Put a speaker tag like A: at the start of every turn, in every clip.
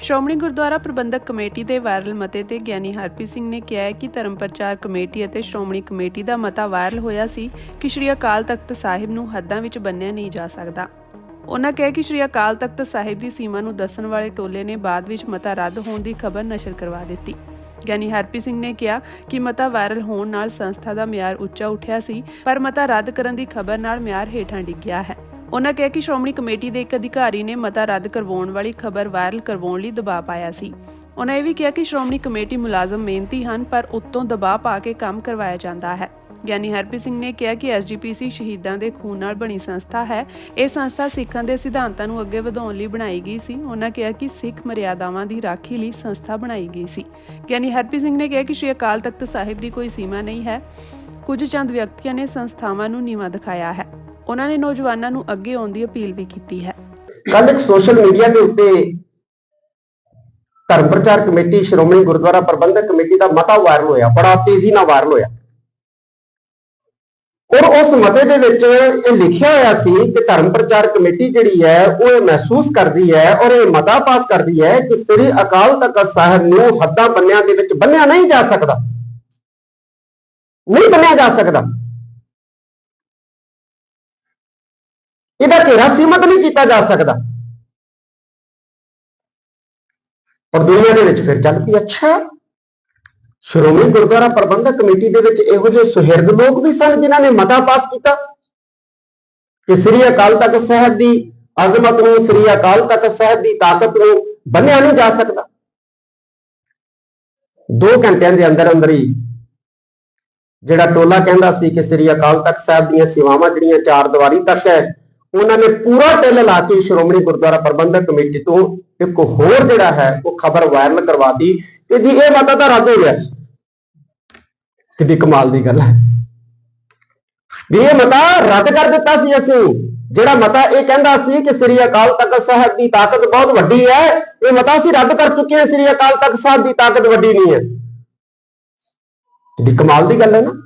A: ਸ਼੍ਰੋਮਣੀ ਗੁਰਦੁਆਰਾ ਪ੍ਰਬੰਧਕ committee ਦੇ viral ਮਤੇ ਤੇ ਗਿਆਨੀ ਹਰਪ੍ਰੀਤ ਸਿੰਘ ਨੇ ਕਿਹਾ ਕਿ ਧਰਮ ਪ੍ਰਚਾਰ ਕਮੇਟੀ ਅਤੇ ਸ਼੍ਰੋਮਣੀ ਕਮੇਟੀ ਦਾ ਮਤਾ ਵਾਇਰਲ ਹੋਇਆ ਸੀ ਕਿ ਸ਼੍ਰੀ ਅਕਾਲ ਤਖਤ ਸਾਹਿਬ ਨੂੰ ਹੱਦਾਂ ਵਿੱਚ ਬੰਨਿਆ ਨਹੀਂ ਜਾ ਸਕਦਾ। ਉਹਨਾਂ ਕਿਹਾ ਕਿ ਸ਼੍ਰੀ ਅਕਾਲ ਤਖਤ ਸਾਹਿਬ ਦੀ ਸੀਮਾ ਨੂੰ ਦੱਸਣ ਵਾਲੇ ਟੋਲੇ ਨੇ ਬਾਅਦ ਵਿੱਚ ਮਤਾ ਰੱਦ ਹੋਣ ਦੀ ਖਬਰ ਨਸ਼ਰ ਕਰਵਾ ਦਿੱਤੀ। ਗਿਆਨੀ ਹਰਪ੍ਰੀਤ ਸਿੰਘ ਨੇ ਕਿਹਾ ਕਿ ਮਤਾ ਵਾਇਰਲ ਹੋਣ ਨਾਲ ਸੰਸਥਾ ਦਾ ਮਿਆਰ ਉੱਚਾ ਉੱਠਿਆ ਸੀ, ਪਰ ਮਤਾ ਰੱਦ ਕਰਨ ਦੀ ਖਬਰ ਨਾਲ ਮਿਆਰ ਹੇਠਾਂ ਡਿੱਗਿਆ ਹੈ। ਉਹਨਾਂ ਕਿਹਾ ਕਿ ਸ਼੍ਰੋਮਣੀ ਕਮੇਟੀ ਦੇ ਇੱਕ ਅਧਿਕਾਰੀ ਨੇ ਮਤਾ ਰੱਦ ਕਰਵਾਉਣ ਵਾਲੀ ਖਬਰ ਵਾਇਰਲ ਕਰਵਾਉਣ ਲਈ ਦਬਾਅ ਪਾਇਆ ਸੀ। ਉਹਨਾਂ ਇਹ ਵੀ ਕਿਹਾ ਕਿ ਸ਼੍ਰੋਮਣੀ ਕਮੇਟੀ ਮੁਲਾਜ਼ਮ ਮਿਹਨਤੀ ਹਨ, ਪਰ ਉੱਤੋਂ ਦਬਾਅ ਪਾ ਕੇ ਕੰਮ ਕਰਵਾਇਆ ਜਾਂਦਾ ਹੈ। ਗਿਆਨੀ ਹਰਪ੍ਰੀਤ ਸਿੰਘ ਨੇ ਕਿਹਾ ਕਿ ਐਸਜੀਪੀਸੀ ਸ਼ਹੀਦਾਂ ਦੇ ਖੂਨ ਨਾਲ ਬਣੀ ਸੰਸਥਾ ਹੈ। ਇਹ ਸੰਸਥਾ ਸਿੱਖਾਂ ਦੇ ਸਿਧਾਂਤਾਂ ਨੂੰ ਅੱਗੇ ਵਧਾਉਣ ਲਈ ਬਣਾਈ ਗਈ ਸੀ। ਉਹਨਾਂ ਕਿਹਾ ਕਿ ਸਿੱਖ ਮਰਿਆਦਾਵਾਂ ਦੀ ਰਾਖੀ ਲਈ ਸੰਸਥਾ ਬਣਾਈ ਗਈ ਸੀ। ਗਿਆਨੀ ਹਰਪ੍ਰੀਤ ਸਿੰਘ ਨੇ ਕਿਹਾ ਕਿ ਸ਼੍ਰੀ ਅਕਾਲ ਤਖਤ ਸਾਹਿਬ ਦੀ ਕੋਈ ਸੀਮਾ ਨਹੀਂ ਹੈ। ਕੁਝ ਚੰਦ ਵਿਅਕਤੀਆਂ ਨੇ ਸੰਸਥਾਵਾਂ ਨੂੰ ਨੀਵਾਂ ਦਿਖਾਇਆ ਹੈ। ਉਹਨਾਂ ਨੇ ਨੌਜਵਾਨਾਂ ਨੂੰ ਅੱਗੇ ਆਉਣ ਦੀ ਅਪੀਲ ਵੀ ਕੀਤੀ ਹੈ।
B: ਕੱਲ ਇੱਕ ਸੋਸ਼ਲ ਮੀਡੀਆ ਦੇ ਉੱਤੇ ਧਰਮ ਪ੍ਰਚਾਰ ਕਮੇਟੀ, ਸ਼੍ਰੋਮਣੀ ਗੁਰਦੁਆਰਾ ਪ੍ਰਬੰਧਕ ਕਮੇਟੀ ਦਾ ਮਤਾ ਵਾਇਰਲ ਹੋਇਆ, ਬੜਾ ਤੇਜ਼ੀ ਨਾਲ ਵਾਇਰਲ ਹੋਇਆ। ਔਰ ਉਸ ਮਤੇ ਦੇ ਵਿੱਚ ਇਹ ਲਿਖਿਆ ਹੋਇਆ ਸੀ ਕਿ ਧਰਮ ਪ੍ਰਚਾਰ ਕਮੇਟੀ ਜਿਹੜੀ ਹੈ, ਉਹ ਇਹ ਮਹਿਸੂਸ ਕਰਦੀ ਹੈ ਔਰ ਇਹ ਮਤਾ ਪਾਸ ਕਰਦੀ ਹੈ ਕਿ ਸ੍ਰੀ ਅਕਾਲ ਤਖਤ ਸਾਹਿਬ ਨੂੰ ਹੱਦਾਂ ਬੰਨਿਆਂ ਦੇ ਵਿੱਚ ਬੰਨਿਆ ਨਹੀਂ ਜਾ ਸਕਦਾ। ਨਹੀਂ ਬੰਨਿਆ ਜਾ ਸਕਦਾ। ਇਹਦਾ ਘੇਰਾ ਸੀਮਤ ਨਹੀਂ ਕੀਤਾ ਜਾ ਸਕਦਾ। ਪਰ ਦੁਨੀਆ ਦੇ ਵਿੱਚ ਫਿਰ ਚੱਲ ਪਈ ਅੱਛਾ ਸ਼੍ਰੋਮਣੀ ਗੁਰਦੁਆਰਾ ਪ੍ਰਬੰਧਕ ਕਮੇਟੀ ਦੇ ਵਿੱਚ ਇਹੋ ਜਿਹੇ ਸੁਹਿਰਦ ਲੋਕ ਵੀ ਸਨ ਜਿਨ੍ਹਾਂ ਨੇ ਮਤਾ ਪਾਸ ਕੀਤਾ ਕਿ ਸ੍ਰੀ ਅਕਾਲ ਤਖਤ ਸਾਹਿਬ ਦੀ ਅਜ਼ਮਤ ਨੂੰ, ਸ੍ਰੀ ਅਕਾਲ ਤਖਤ ਸਾਹਿਬ ਦੀ ਤਾਕਤ ਨੂੰ ਬੰਨਿਆ ਨਹੀਂ ਜਾ ਸਕਦਾ। 2 ਘੰਟਿਆਂ ਦੇ ਅੰਦਰ ਅੰਦਰ ਹੀ ਜਿਹੜਾ ਟੋਲਾ ਕਹਿੰਦਾ ਸੀ ਕਿ ਸ੍ਰੀ ਅਕਾਲ ਤਖਤ ਸਾਹਿਬ ਦੀਆਂ ਸੇਵਾਵਾਂ ਜਿਹੜੀਆਂ ਚਾਰ ਦੀਵਾਰੀ ਤੱਕ ਹੈ ਉਹਨਾਂ ਨੇ ਪੂਰਾ ਟਿੱਲ ਲਾ ਕੇ ਸ਼੍ਰੋਮਣੀ ਗੁਰਦੁਆਰਾ ਪ੍ਰਬੰਧਕ ਕਮੇਟੀ ਤੋਂ ਇੱਕ ਹੋਰ ਜਿਹੜਾ ਹੈ, ਉਹ ਖਬਰ ਵਾਇਰਲ ਕਰਵਾਤੀ ਕਿ ਜੀ ਇਹ ਮਤਾ ਤਾਂ ਰੱਦ ਹੋ ਗਿਆ ਸੀ। ਕਿੰਨੀ ਕਮਾਲ ਦੀ ਗੱਲ ਹੈ। ਵੀ ਇਹ ਮਤਾ ਰੱਦ ਕਰ ਦਿੱਤਾ ਸੀ ਅਸੀਂ। ਜਿਹੜਾ ਮਤਾ ਇਹ ਕਹਿੰਦਾ ਸੀ ਕਿ ਸ੍ਰੀ ਅਕਾਲ ਤਖਤ ਸਾਹਿਬ ਦੀ ਤਾਕਤ ਬਹੁਤ ਵੱਡੀ ਹੈ, ਇਹ ਮਤਾ ਅਸੀਂ ਰੱਦ ਕਰ ਚੁੱਕੇ ਹਾਂ, ਸ੍ਰੀ ਅਕਾਲ ਤਖਤ ਸਾਹਿਬ ਦੀ ਤਾਕਤ ਵੱਡੀ ਨਹੀਂ ਹੈ। ਕਿੰਨੀ ਕਮਾਲ ਦੀ ਗੱਲ ਹੈ ਨਾ।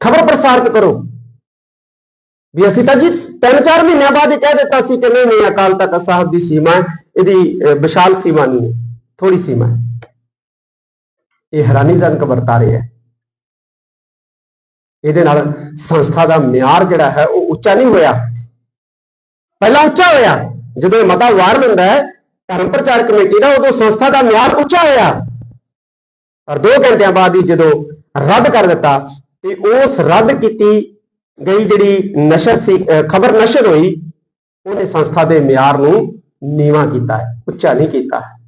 B: ਖਬਰ ਪ੍ਰਸਾਰਿਤ ਕਰੋ। ਵੀ ਅਸੀਂ ਤਾਂ ਜੀ 3-4 ਮਹੀਨਿਆਂ ਬਾਅਦ ਇਹ ਕਹਿ ਦਿੱਤਾ ਸੀ ਕਿ ਨਹੀਂ ਨਹੀਂ, ਅਕਾਲ ਤਖਤ ਸਾਹਿਬ ਦੀ ਸੀਮਾ ਇਹਦੀ ਵਿਸ਼ਾਲ ਸੀਮਾ ਨਹੀਂ ਹੈ ਥੋੜੀ ਸੀਮਾ ਹੈ। ਇਹ ਹੈਰਾਨੀਜਨਕ ਵਰਤਾਰੇ ਹੈ। ਇਹਦੇ ਨਾਲ ਸੰਸਥਾ ਦਾ ਮਿਆਰ ਜਿਹੜਾ ਹੈ, ਉਹ ਉੱਚਾ ਨਹੀਂ ਹੋਇਆ। ਪਹਿਲਾਂ ਉੱਚਾ ਹੋਇਆ। ਜਦੋਂ ਇਹ ਮਤਾ ਵਾਰ ਲੈਂਦਾ ਹੈ, ਧਰਮ ਪ੍ਰਚਾਰ ਕਮੇਟੀ ਦਾ, ਉਦੋਂ ਸੰਸਥਾ ਦਾ ਮਿਆਰ ਉੱਚਾ ਹੋਇਆ। ਪਰ 2 ਘੰਟਿਆਂ ਬਾਅਦ ਹੀ ਜਦੋਂ ਰੱਦ ਕਰ ਦਿੱਤਾ ਤੇ ਉਸ ਰੱਦ ਕੀਤੀ ਗਈ ਜਿਹੜੀ ਨਸ਼ਰ ਸੀ ਖਬਰ ਨਸ਼ਰ ਹੋਈ, ਉਹਨੇ ਸੰਸਥਾ ਦੇ ਮਿਆਰ ਨੂੰ ਨੀਵਾ ਕੀਤਾ ਹੈ, ਉੱਚਾ ਨਹੀਂ ਕੀਤਾ ਹੈ।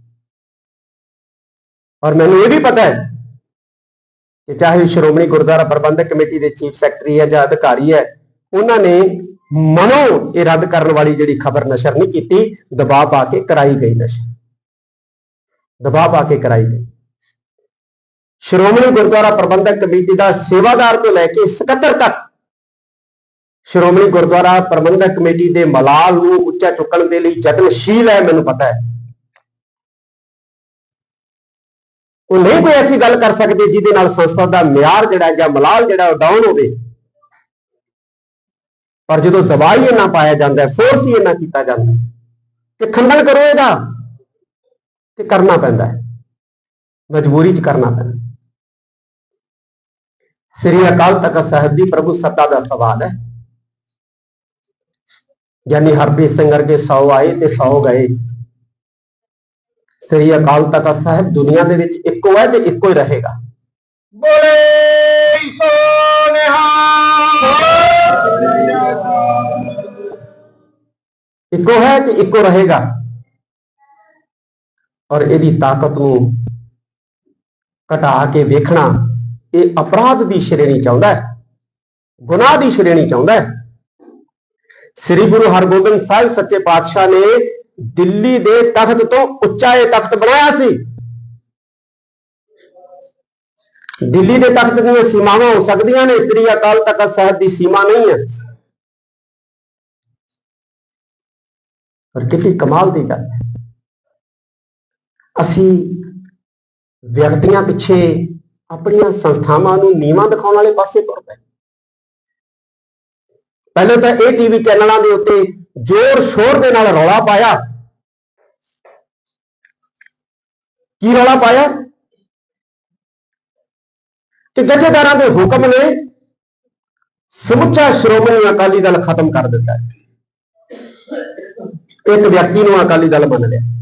B: ਔਰ ਮੈਨੂੰ ਇਹ ਵੀ ਪਤਾ ਹੈ ਕਿ ਚਾਹੇ ਸ਼੍ਰੋਮਣੀ ਗੁਰਦੁਆਰਾ ਪ੍ਰਬੰਧਕ ਕਮੇਟੀ ਦੇ ਚੀਫ ਸੈਕਟਰੀ ਹੈ ਜਾਂ ਅਧਿਕਾਰੀ ਹੈ, ਉਹਨਾਂ ਨੇ ਮਨੋਂ ਇਹ ਰੱਦ ਕਰਨ ਵਾਲੀ ਜਿਹੜੀ ਖਬਰ ਨਸ਼ਰ ਨਹੀਂ ਕੀਤੀ, ਦਬਾਅ ਪਾ ਕੇ ਕਰਾਈ ਗਈ ਨਸ਼ਰ ਦਬਾਅ ਪਾ ਕੇ ਕਰਾਈ ਗਈ। ਸ਼੍ਰੋਮਣੀ ਗੁਰਦੁਆਰਾ ਪ੍ਰਬੰਧਕ ਕਮੇਟੀ ਦਾ ਸੇਵਾਦਾਰ ਤੋਂ ਲੈ ਕੇ ਸਕੱਤਰ ਤੱਕ ਸ਼੍ਰੋਮਣੀ ਗੁਰਦੁਆਰਾ ਪ੍ਰਬੰਧਕ ਕਮੇਟੀ ਦੇ ਮਲਾਲ ਨੂੰ ਉੱਚਾ ਚੁੱਕਣ ਦੇ ਲਈ ਯਤਨਸ਼ੀਲ ਹੈ, ਮੈਨੂੰ ਪਤਾ ਹੈ। ਉਹ ਨਹੀਂ ਕੋਈ ਐਸੀ ਗੱਲ ਕਰ ਸਕਦੇ ਜਿਹਦੇ ਨਾਲ ਸੰਸਥਾ ਦਾ ਮਿਆਰ ਜਿਹੜਾ ਜਾਂ ਮਲਾਲ ਜਿਹੜਾ ਉਹ ਡਾਊਨ ਹੋਵੇ। ਪਰ ਜਦੋਂ ਦਬਾਈ ਇਹਨਾਂ ਪਾਇਆ ਜਾਂਦਾ ਫੋਰਸ ਹੀ ਇਹਨਾਂ ਕੀਤਾ ਜਾਂਦਾ ਕਿ ਖੰਡਨ ਕਰੋ ਇਹਦਾ, ਤੇ ਕਰਨਾ ਪੈਂਦਾ ਹੈ। ਮਜਬੂਰੀ 'ਚ ਕਰਨਾ ਪੈਂਦਾ ਸ੍ਰੀ ਅਕਾਲ ਤਖਤ ਸਾਹਿਬ ਦੀ ਪ੍ਰਭੂ ਸੱਤਾ ਦਾ ਸਵਾਲ ਹੈ ਗਿਆਨੀ ਹਰਪ੍ਰੀਤ ਸਿੰਘ ਵਰਗੇ 100 ਆਏ ਤੇ 100 ਗਏ ਸ੍ਰੀ ਅਕਾਲ ਤਖਤ ਸਾਹਿਬ ਦੁਨੀਆ ਦੇ ਵਿੱਚ ਇੱਕੋ ਹੈ ਤੇ ਇੱਕੋ ਹੀ ਰਹੇਗਾ
C: ਬੋਲੇ ਸੋਨਿਹਾ
B: ਇੱਕੋ ਹੈ ਤੇ ਇੱਕੋ ਰਹੇਗਾ ਔਰ ਇਹਦੀ ਤਾਕਤ ਨੂੰ ਘਟਾ ਕੇ ਵੇਖਣਾ ਇਹ ਅਪਰਾਧ ਦੀ ਸ਼੍ਰੇਣੀ ਚਾਹੁੰਦਾ ਹੈ, ਗੁਨਾਹ ਦੀ ਸ਼੍ਰੇਣੀ ਚਾਹੁੰਦਾ ਹੈ। ਸ੍ਰੀ ਗੁਰੂ ਹਰਗੋਬਿੰਦ ਸਾਹਿਬ ਸੱਚੇ ਪਾਤਸ਼ਾਹ ਨੇ ਦਿੱਲੀ ਦੇ ਤਖਤ ਤੋਂ ਉੱਚਾ ਇਹ ਤਖਤ ਬਣਾਇਆ ਸੀ। ਦਿੱਲੀ ਦੇ ਤਖਤ ਦੀਆਂ ਸੀਮਾਵਾਂ ਹੋ ਸਕਦੀਆਂ ਨੇ, ਸ੍ਰੀ ਅਕਾਲ ਤਖਤ ਸਾਹਿਬ ਦੀ ਸੀਮਾ ਨਹੀਂ ਹੈ। ਪਰ ਕਿੰਨੀ ਕਮਾਲ ਦੀ ਗੱਲ ਹੈ। ਅਸੀਂ ਵਿਅਕਤੀਆਂ ਪਿੱਛੇ ਆਪਣੀਆਂ ਸੰਸਥਾਵਾਂ ਨੂੰ ਨੀਵਾਂ ਦਿਖਾਉਣ ਵਾਲੇ ਪਾਸੇ ਤੁਰ ਪਏ। ਪਹਿਲੇ ਤਾਂ ਇਹ ਟੀਵੀ ਚੈਨਲਾਂ ਦੇ ਉੱਤੇ ਜ਼ੋਰ ਸ਼ੋਰ ਦੇ ਨਾਲ ਰੌਲਾ ਪਾਇਆ। ਕੀ ਰੌਲਾ ਪਾਇਆ? ਕਿ ਜਥੇਦਾਰਾਂ ਦੇ ਹੁਕਮ ਨੇ ਸਮੁੱਚਾ ਸ਼੍ਰੋਮਣੀ ਅਕਾਲੀ ਦਲ ਖਤਮ ਕਰ ਦਿੱਤਾ। ਇੱਕ ਵਿਅਕਤੀ ਨੂੰ ਅਕਾਲੀ ਦਲ ਮੰਨ ਲਿਆ।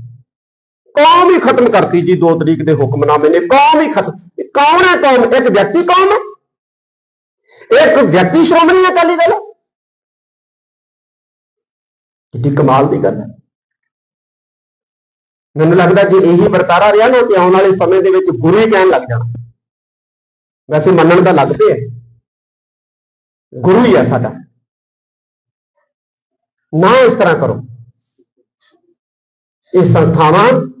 B: ਕੌਮ ਹੀ ਖਤਮ ਕਰਤੀ ਜੀ 2 ਤਰੀਕ ਦੇ ਹੁਕਮਨਾਮੇ ਨੇ, ਕੌਮ ਹੀ ਖਤਮ। ਕੌਣ ਹੈ ਕੌਮ? ਇੱਕ ਵਿਅਕਤੀ ਕੌਮ ਹੈ। ਇੱਕ ਵਿਅਕਤੀ ਸ਼੍ਰੋਮਣੀ ਅਕਾਲੀ ਦਲ। ਹੈ ਕਮਾਲ ਦੀ ਗੱਲ ਹੈ। ਮੈਨੂੰ ਲੱਗਦਾ ਜੇ ਇਹੀ ਵਰਤਾਰਾ ਰਿਹਾ ਨਾ, ਤੇ ਆਉਣ ਵਾਲੇ ਸਮੇਂ ਦੇ ਵਿੱਚ ਗੁਰੂ ਹੀ ਕਹਿਣ ਲੱਗ ਜਾਣਾ। ਵੈਸੇ ਮੰਨਣ ਦਾ ਲੱਗਦੇ ਹੈ ਗੁਰੂ ਹੀ ਹੈ ਸਾਡਾ। ਨਾ ਇਸ ਤਰ੍ਹਾਂ ਕਰੋ। ਇਹ ਸੰਸਥਾਵਾਂ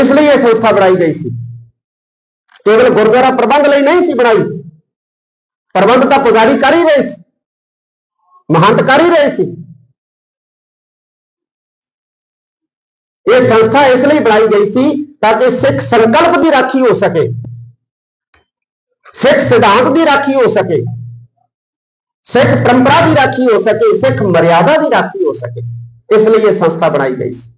B: ਇਸ ਲਈ ਇਹ ਸੰਸਥਾ ਬਣਾਈ ਗਈ ਸੀ। ਕੇਵਲ ਗੁਰਦੁਆਰਾ ਪ੍ਰਬੰਧ ਲਈ ਨਹੀਂ ਸੀ ਬਣਾਈ। ਪ੍ਰਬੰਧ ਤਾਂ ਪੁਜਾਰੀ ਕਰ ਹੀ ਰਹੇ ਸੀ। ਮਹੰਤ ਕਰ ਹੀ ਰਹੇ ਸੀ। ਇਹ ਸੰਸਥਾ ਇਸ ਲਈ ਬਣਾਈ ਗਈ ਸੀ ਤਾਂ ਕਿ ਸਿੱਖ ਸੰਕਲਪ ਦੀ ਰਾਖੀ ਹੋ ਸਕੇ। ਸਿੱਖ ਸਿਧਾਂਤ ਦੀ ਰਾਖੀ ਹੋ ਸਕੇ। ਸਿੱਖ ਪਰੰਪਰਾ ਦੀ ਰਾਖੀ ਹੋ ਸਕੇ। ਸਿੱਖ ਮਰਿਆਦਾ ਦੀ ਰਾਖੀ ਹੋ ਸਕੇ। ਇਸ ਲਈ ਇਹ ਸੰਸਥਾ ਬਣਾਈ ਗਈ ਸੀ।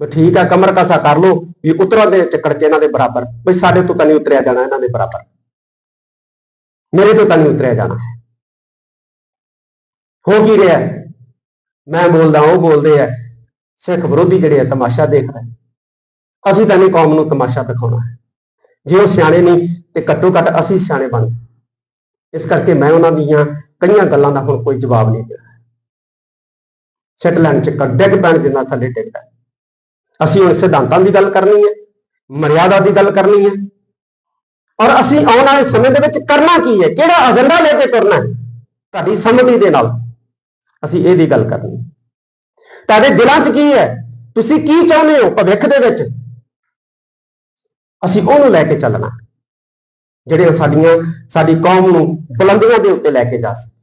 B: ਵੀ ਠੀਕ ਆ, ਕਮਰ ਕਸਾ ਕਰ ਲਓ, ਵੀ ਉਤਰਾਂ ਦੇ ਚੱਕਰ ਚ ਇਹਨਾਂ ਦੇ ਬਰਾਬਰ। ਵੀ ਸਾਡੇ ਤੋਂ ਤਾਂ ਨਹੀਂ ਉਤਰਿਆ ਜਾਣਾ ਇਹਨਾਂ ਦੇ ਬਰਾਬਰ। ਮੇਰੇ ਤੋਂ ਤਾਂ ਨਹੀਂ ਉਤਰਿਆ ਜਾਣਾ। ਹੋ ਕੀ ਰਿਹਾ? ਮੈਂ ਬੋਲਦਾ, ਉਹ ਬੋਲਦੇ ਆ, ਸਿੱਖ ਵਿਰੋਧੀ ਜਿਹੜੇ ਆ, ਤਮਾਸ਼ਾ ਦੇਖ ਰਹੇ ਅਸੀਂ ਤਾਂ ਨਹੀਂ ਕੌਮ ਨੂੰ ਤਮਾਸ਼ਾ ਦਿਖਾਉਣਾ। ਹੈ ਜੇ ਉਹ ਸਿਆਣੇ ਨਹੀਂ, ਤੇ ਘੱਟੋ ਘੱਟ ਅਸੀਂ ਸਿਆਣੇ ਬਣ ਇਸ ਕਰਕੇ ਮੈਂ ਉਹਨਾਂ ਦੀਆਂ ਕਈਆਂ ਗੱਲਾਂ ਦਾ ਹੁਣ ਕੋਈ ਜਵਾਬ ਨਹੀਂ ਦੇਣਾ ਰਿਹਾ। ਸਿੱਟ ਲੈਣ ਚ ਡਿੱਗ ਪੈਣ ਜਿੰਨਾ ਥੱਲੇ ਡਿੱਗਦਾ। ਅਸੀਂ ਹੁਣ ਸਿਧਾਂਤਾਂ ਦੀ ਗੱਲ ਕਰਨੀ ਹੈ, ਮਰਿਆਦਾ ਦੀ ਗੱਲ ਕਰਨੀ ਹੈ। ਔਰ ਅਸੀਂ ਆਉਣ ਵਾਲੇ ਸਮੇਂ ਦੇ ਵਿੱਚ ਕਰਨਾ ਕੀ ਹੈ? ਕਿਹੜਾ ਏਜੰਡਾ ਲੈ ਕੇ ਤੁਰਨਾ ਹੈ? ਤੁਹਾਡੀ ਸਮਝੀ ਦੇ ਨਾਲ ਅਸੀਂ ਇਹਦੀ ਗੱਲ ਕਰਨੀ ਹੈ। ਤੁਹਾਡੇ ਦਿਲਾਂ 'ਚ ਕੀ ਹੈ? ਤੁਸੀਂ ਕੀ ਚਾਹੁੰਦੇ ਹੋ ਭਵਿੱਖ ਦੇ ਵਿੱਚ? ਅਸੀਂ ਉਹਨੂੰ ਲੈ ਕੇ ਚੱਲਣਾ ਜਿਹੜੇ ਸਾਡੀਆਂ, ਸਾਡੀ ਕੌਮ ਨੂੰ ਬੁਲੰਦੀਆਂ ਦੇ ਉੱਤੇ ਲੈ ਕੇ ਜਾ ਸਕੇ।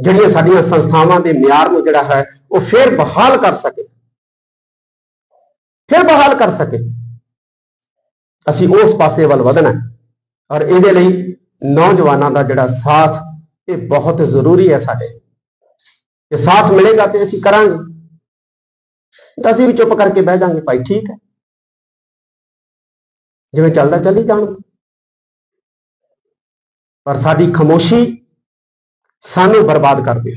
B: ਜਿਹੜੀਆਂ ਸਾਡੀਆਂ ਸੰਸਥਾਵਾਂ ਦੇ ਮਿਆਰ ਨੂੰ ਜਿਹੜਾ ਹੈ, ਉਹ ਫੇਰ ਬਹਾਲ ਕਰ ਸਕੇ। ਫਿਰ ਬਹਾਲ ਕਰ ਸਕੇ। ਅਸੀਂ ਉਸ ਪਾਸੇ ਵੱਲ ਵਧਣਾ ਔਰ ਇਹਦੇ ਲਈ ਨੌਜਵਾਨਾਂ ਦਾ ਜਿਹੜਾ ਸਾਥ, ਇਹ ਬਹੁਤ ਜ਼ਰੂਰੀ ਹੈ ਸਾਡੇ। ਜੇ ਸਾਥ ਮਿਲੇਗਾ ਤੇ ਅਸੀਂ ਕਰਾਂਗੇ। ਤਾਂ ਅਸੀਂ ਵੀ ਚੁੱਪ ਕਰਕੇ ਬਹਿ ਜਾਾਂਗੇ ਭਾਈ ਠੀਕ ਹੈ। ਜਿਵੇਂ ਚੱਲਦਾ ਚੱਲੀ ਜਾਣ। ਪਰ ਸਾਡੀ ਖਮੋਸ਼ੀ ਸਾਨੂੰ ਬਰਬਾਦ ਕਰ ਦੇ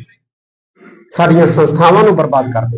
B: ਸਾਡੀਆਂ ਸੰਸਥਾਵਾਂ ਨੂੰ ਬਰਬਾਦ ਕਰ ਦੇ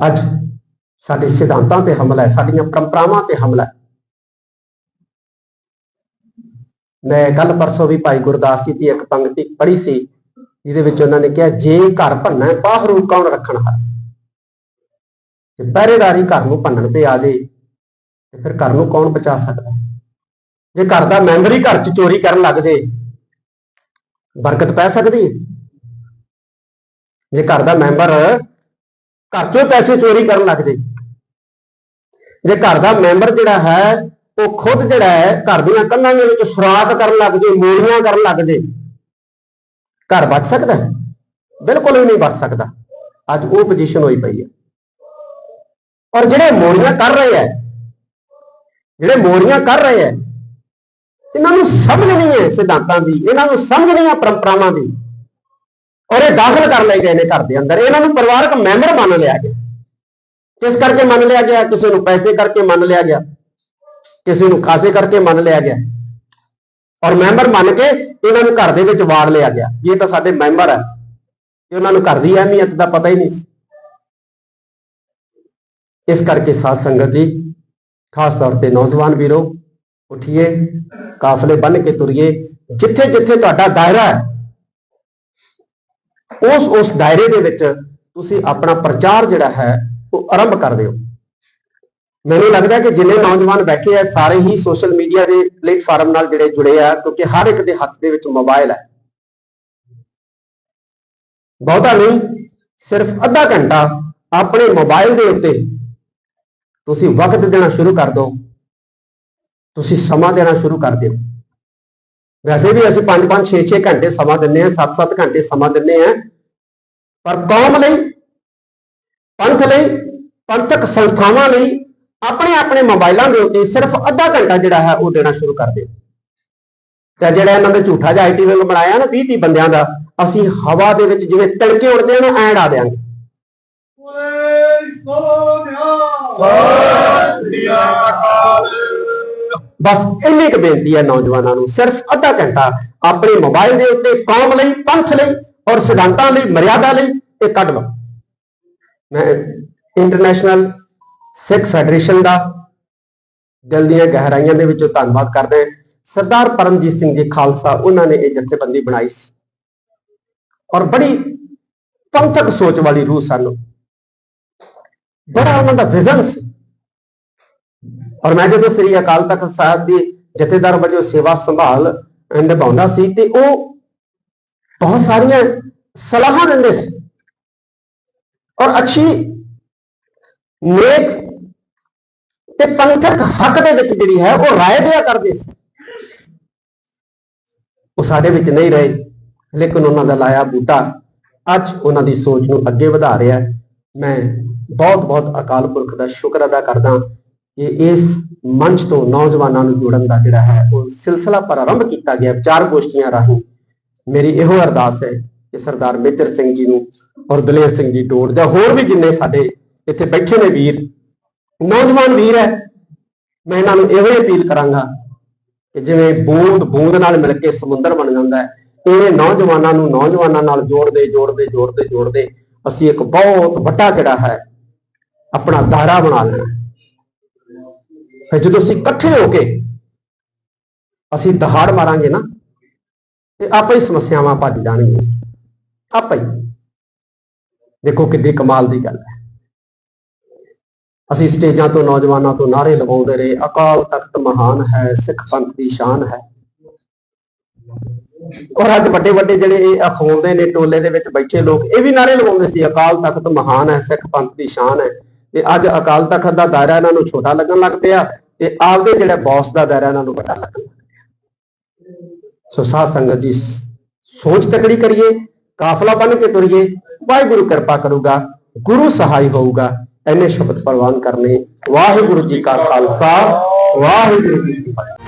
B: ਅੱਜ ਸਾਡੇ ਸਿਧਾਂਤਾਂ ਤੇ ਹਮਲਾ ਹੈ ਸਾਡੀਆਂ ਪਰੰਪਰਾਵਾਂ ਤੇ ਹਮਲਾ ਹੈ। ਮੈਂ ਕੱਲ ਪਰਸੋਂ ਵੀ ਭਾਈ ਗੁਰਦਾਸ ਜੀ ਦੀ ਇੱਕ ਪੰਕਤੀ ਪੜ੍ਹੀ ਸੀ ਜਿਹਦੇ ਵਿੱਚ ਉਹਨਾਂ ਨੇ ਕਿਹਾ ਜੇ ਘਰ ਭੰਨਾ ਹੈ, ਬਾਹਰੋਂ ਕੌਣ ਰੱਖਣ ਹਾਰ? ਜੇ ਪਹਿਰੇਦਾਰੀ ਘਰ ਨੂੰ ਭੰਨਣ ਤੇ ਆ ਜੇ ਤੇ ਫਿਰ ਘਰ ਨੂੰ ਕੌਣ ਬਚਾ ਸਕਦਾ ਜੇ ਘਰ ਦਾ ਮੈਂਬਰ ਹੀ ਘਰ 'ਚ ਚੋਰੀ ਕਰਨ ਲੱਗ ਜੇ ਬਰਕਤ ਪੈ ਸਕਦੀ ਹੈ? ਜੇ ਘਰ ਦਾ ਮੈਂਬਰ ਘਰ ਚੋਂ ਪੈਸੇ ਚੋਰੀ ਕਰਨ ਲੱਗ ਜੇ। ਜੇ ਘਰ ਦਾ ਮੈਂਬਰ ਜਿਹੜਾ ਹੈ, ਉਹ ਖੁਦ ਜਿਹੜਾ ਹੈ, ਘਰ ਦੀਆਂ ਕੰਧਾਂ ਦੇ ਵਿੱਚ ਸੁਰਾਖ ਕਰਨ ਲੱਗ ਜੇ, ਮੋਰੀਆਂ ਕਰਨ ਲੱਗ ਜੇ, ਘਰ ਬਚ ਸਕਦਾ ਹੈ? ਬਿਲਕੁਲ ਵੀ ਨਹੀਂ ਬਚ ਸਕਦਾ। ਅੱਜ ਉਹ ਪੋਜੀਸ਼ਨ ਹੋਈ ਪਈ ਹੈ। ਔਰ ਜਿਹੜੇ ਮੋਰੀਆਂ ਕਰ ਰਹੇ ਹੈ, ਜਿਹੜੇ ਮੋਰੀਆਂ ਕਰ ਰਹੇ ਹੈ, ਇਹਨਾਂ ਨੂੰ ਸਮਝ ਨਹੀਂ ਹੈ ਸਿਧਾਂਤਾਂ ਦੀ, ਇਹਨਾਂ ਨੂੰ ਸਮਝ ਨਹੀਂ ਹੈ ਪਰੰਪਰਾਵਾਂ ਦੀ। ਔਰ ਇਹ ਦਾਖਲ ਕਰ ਲਏ ਗਏ ਨੇ ਘਰ ਦੇ ਅੰਦਰ। ਇਹਨਾਂ ਨੂੰ ਪਰਿਵਾਰਕ ਮੈਂਬਰ ਮੰਨ ਲਿਆ ਗਿਆ। ਕਿਸ ਕਰਕੇ ਮੰਨ ਲਿਆ ਗਿਆ? ਕਿਸੇ ਨੂੰ ਪੈਸੇ ਕਰਕੇ ਮੰਨ ਲਿਆ ਗਿਆ। ਕਿਸੇ ਨੂੰ ਖਾਸੇ ਕਰਕੇ ਮੰਨ ਲਿਆ ਗਿਆ। ਔਰ ਮੈਂਬਰ ਮੰਨ ਕੇ ਇਹਨਾਂ ਨੂੰ ਘਰ ਦੇ ਵਿੱਚ ਵਾੜ ਲਿਆ ਗਿਆ। ਇਹ ਤਾਂ ਸਾਡੇ ਮੈਂਬਰ ਹੈ। ਇਹ ਉਹਨਾਂ ਨੂੰ ਘਰ ਦੀ ਅਹਿਮੀਅਤ ਦਾ ਪਤਾ ਹੀ ਨਹੀਂ ਸੀ। ਇਸ ਕਰਕੇ ਸਾਧ ਸੰਗਤ ਜੀ, ਖਾਸ ਤੌਰ ਤੇ ਨੌਜਵਾਨ ਵੀਰੋ, ਉਠੀਏ, ਕਾਫਲੇ ਬਨ ਕੇ ਤੁਰੀਏ। ਜਿੱਥੇ ਜਿੱਥੇ ਤੁਹਾਡਾ ਦਾਇਰਾ ਹੈ ਉਸ ਉਸ ਦਾਇਰੇ ਦੇ ਵਿੱਚ ਤੁਸੀਂ ਆਪਣਾ ਪ੍ਰਚਾਰ ਜਿਹੜਾ ਹੈ, ਉਹ ਆਰੰਭ ਕਰ ਦਿਓ। ਮੈਨੂੰ ਲੱਗਦਾ ਕਿ ਜਿੰਨੇ ਨੌਜਵਾਨ ਬੈਠੇ ਆ, ਸਾਰੇ ਹੀ ਸੋਸ਼ਲ ਮੀਡੀਆ ਦੇ ਪਲੇਟਫਾਰਮ ਨਾਲ ਜਿਹੜੇ ਜੁੜੇ ਆ, ਕਿਉਂਕਿ ਹਰ ਇੱਕ ਦੇ ਹੱਥ ਦੇ ਵਿੱਚ ਮੋਬਾਈਲ ਹੈ ਬਹੁਤਾ ਨਹੀਂ, ਸਿਰਫ ਅੱਧਾ ਘੰਟਾ ਆਪਣੇ ਮੋਬਾਈਲ ਦੇ ਉੱਤੇ ਤੁਸੀਂ ਵਕਤ ਦੇਣਾ ਸ਼ੁਰੂ ਕਰ ਦਿਓ। ਤੁਸੀਂ ਸਮਾਂ ਦੇਣਾ ਸ਼ੁਰੂ ਕਰ ਦਿਓ। ਵੈਸੇ ਵੀ ਅਸੀਂ 5 5 6 6 ਘੰਟੇ ਸਮਾਂ ਦਿੰਨੇ ਆ 7 7 ਘੰਟੇ ਸਮਾਂ ਦਿੰਨੇ ਆ। ਪਰ ਕੌਮ ਲਈ, ਪੰਥ ਲਈ, ਪੰਥਕ ਸੰਸਥਾਵਾਂ ਲਈ ਆਪਣੇ ਆਪਣੇ ਮੋਬਾਈਲਾਂ ਦੇ ਉੱਤੇ ਸਿਰਫ ਅੱਧਾ ਘੰਟਾ ਜਿਹੜਾ ਹੈ ਉਹ ਦੇਣਾ ਸ਼ੁਰੂ ਕਰ ਦਿਓ ਤੇ ਜਿਹੜਾ ਇਹਨਾਂ ਦਾ ਝੂਠਾ ਜਿਹਾ ਆਈਟੀ ਵਿੰਗ ਬਣਾਇਆ ਨਾ 20 30 ਬੰਦਿਆਂ ਦਾ, ਅਸੀਂ ਹਵਾ ਦੇ ਵਿੱਚ ਜਿਵੇਂ ਤਿਲਕੇ ਉੜਦੇ ਆ ਨਾ, ਐਂ ਉਡਾ ਦਿਆਂਗੇ। ਬਸ ਇੰਨੀ ਕੁ ਬੇਨਤੀ ਹੈ ਨੌਜਵਾਨਾਂ ਨੂੰ, ਸਿਰਫ ਅੱਧਾ ਘੰਟਾ ਆਪਣੇ ਮੋਬਾਈਲ ਦੇ ਉੱਤੇ ਕੌਮ ਲਈ, ਪੰਥ ਲਈ ਔਰ ਸਿਧਾਂਤਾਂ ਲਈ, ਮਰਿਆਦਾ ਲਈ ਇਹ ਕੱਢ ਲਓ। ਮੈਂ ਇੰਟਰਨੈਸ਼ਨਲ ਸਿੱਖ ਫੈਡਰੇਸ਼ਨ ਦਾ ਦਿਲ ਦੀਆਂ ਗਹਿਰਾਈਆਂ ਦੇ ਵਿੱਚੋਂ ਧੰਨਵਾਦ ਕਰਦਾ ਹਾਂ। ਸਰਦਾਰ ਪਰਮਜੀਤ ਸਿੰਘ ਜੀ ਖਾਲਸਾ, ਉਹਨਾਂ ਨੇ ਇਹ ਜਥੇਬੰਦੀ ਬਣਾਈ ਸੀ। ਔਰ ਬੜੀ ਪੰਥਕ ਸੋਚ ਵਾਲੀ ਰੂਹ ਸਨ। ਬੜਾ ਉਹਨਾਂ ਦਾ ਵਿਜ਼ਨ ਸੀ। ਔਰ ਮੈਂ ਜਦੋਂ ਸ੍ਰੀ ਅਕਾਲ ਤਖਤ ਸਾਹਿਬ ਦੀ ਜਥੇਦਾਰ ਵਜੋਂ ਸੇਵਾ ਸੰਭਾਲ ਨਿਭਾਉਂਦਾ ਸੀ ਤੇ ਉਹ ਬਹੁਤ ਸਾਰੀਆਂ ਸਲਾਹਾਂ ਦਿੰਦੇ ਸੀ ਔਰ ਅੱਛੀ ਨੇਕ ਤੇ ਪੰਥਕ ਹੱਕ ਦੇ ਵਿੱਚ ਜਿਹੜੀ ਹੈ ਉਹ ਰਾਏ ਦਿਆ ਕਰਦੇ ਸੀ ਉਹ ਸਾਡੇ ਵਿੱਚ ਨਹੀਂ ਰਹੇ ਲੇਕਿਨ ਉਹਨਾਂ ਦਾ ਲਾਇਆ ਬੂਟਾ ਅੱਜ ਉਹਨਾਂ ਦੀ ਸੋਚ ਨੂੰ ਅੱਗੇ ਵਧਾ ਰਿਹਾ ਹੈ। ਮੈਂ ਬਹੁਤ ਬਹੁਤ ਅਕਾਲ ਪੁਰਖ ਦਾ ਸ਼ੁਕਰ ਅਦਾ ਕਰਦਾ ਕਿ ਇਸ ਮੰਚ ਤੋਂ ਨੌਜਵਾਨਾਂ ਨੂੰ ਜੋੜਨ ਦਾ ਜਿਹੜਾ ਹੈ ਉਹ ਸਿਲਸਿਲਾ ਪ੍ਰਾਰੰਭ ਕੀਤਾ ਗਿਆ ਵਿਚਾਰ ਗੋਸ਼ਟੀਆਂ ਰਾਹੀਂ ਮੇਰੀ ਇਹੋ ਅਰਦਾਸ ਹੈ ਕਿ ਸਰਦਾਰ ਮੇਜਰ ਸਿੰਘ ਜੀ ਨੂੰ ਔਰ ਦਲੇਰ ਸਿੰਘ ਜੀ ਡੋੜ ਜਾਂ ਹੋਰ ਵੀ ਜਿੰਨੇ ਸਾਡੇ ਇੱਥੇ ਬੈਠੇ ਨੇ ਵੀਰ, ਨੌਜਵਾਨ ਵੀਰ ਹੈ, ਮੈਂ ਇਹਨਾਂ ਨੂੰ ਇਹੋ ਹੀ ਅਪੀਲ ਕਰਾਂਗਾ ਕਿ ਜਿਵੇਂ ਬੂੰਦ ਬੂੰਦ ਨਾਲ ਮਿਲ ਕੇ ਸਮੁੰਦਰ ਬਣ ਜਾਂਦਾ ਹੈ ਇਹ ਨੌਜਵਾਨਾਂ ਨੂੰ ਨੌਜਵਾਨਾਂ ਨਾਲ ਜੋੜਦੇ ਜੋੜਦੇ ਜੋੜਦੇ ਜੋੜਦੇ ਅਸੀਂ ਇੱਕ ਬਹੁਤ ਵੱਡਾ ਜਿਹੜਾ ਹੈ, ਆਪਣਾ ਦਾਇਰਾ ਬਣਾ ਲੈਣਾ ਫਿਰ ਜਦੋਂ ਅਸੀਂ ਇਕੱਠੇ ਹੋ ਕੇ ਅਸੀਂ ਦਹਾੜ ਮਾਰਾਂਗੇ ਨਾ ਤੇ ਆਪੇ ਹੀ ਸਮੱਸਿਆਵਾਂ ਭੱਜ ਜਾਣਗੀਆਂ। ਆਪੇ ਹੀ। ਦੇਖੋ ਕਿੱਡੀ ਕਮਾਲ ਦੀ ਗੱਲ ਹੈ। ਅਸੀਂ ਸਟੇਜਾਂ ਤੋਂ ਨੌਜਵਾਨਾਂ ਤੋਂ ਨਾਰੇ ਲਗਾਉਂਦੇ ਰਹੇ। ਅਕਾਲ ਤਖਤ ਮਹਾਨ ਹੈ, ਸਿੱਖ ਪੰਥ ਦੀ ਸ਼ਾਨ ਹੈ। ਔਰ ਅੱਜ ਵੱਡੇ ਵੱਡੇ ਜਿਹੜੇ ਇਹ ਅਖਵਾਉਂਦੇ ਨੇ ਟੋਲੇ ਦੇ ਵਿੱਚ ਬੈਠੇ ਲੋਕ, ਇਹ ਵੀ ਨਾਰੇ ਲਗਾਉਂਦੇ ਸੀ, ਅਕਾਲ ਤਖਤ ਮਹਾਨ ਹੈ, ਸਿੱਖ ਪੰਥ ਦੀ ਸ਼ਾਨ ਹੈ। ਤੇ ਅੱਜ ਅਕਾਲ ਤਖਤ ਦਾ ਦਾਇਰਾ ਇਹਨਾਂ ਨੂੰ ਛੋਟਾ ਲੱਗਣ ਲੱਗ ਪਿਆ ਤੇ ਆਪਦੇ ਜਿਹੜਾ ਬੌਸ ਦਾ ਦਾਇਰਾ ਇਹਨਾਂ ਨੂੰ ਵੱਡਾ ਲੱਗਣ ਲੱਗ ਪਿਆ। ਸੋ ਸਾਧ ਸੰਗਤ ਜੀ, ਸੋਚ ਤਕੜੀ ਕਰੀਏ, ਕਾਫਲਾ ਬਣ ਕੇ ਤੁਰੀਏ, ਵਾਹਿਗੁਰੂ ਕਿਰਪਾ ਕਰੂਗਾ, ਗੁਰੂ ਸਹਾਈ ਹੋਊਗਾ ਐਨੇ ਸ਼ਬਦ ਪ੍ਰਵਾਨ ਕਰਨੇ। ਵਾਹਿਗੁਰੂ ਜੀ ਕਾ ਖਾਲਸਾ, ਵਾਹਿਗੁਰੂ ਜੀ ਕੀ ਫਤਿਹ।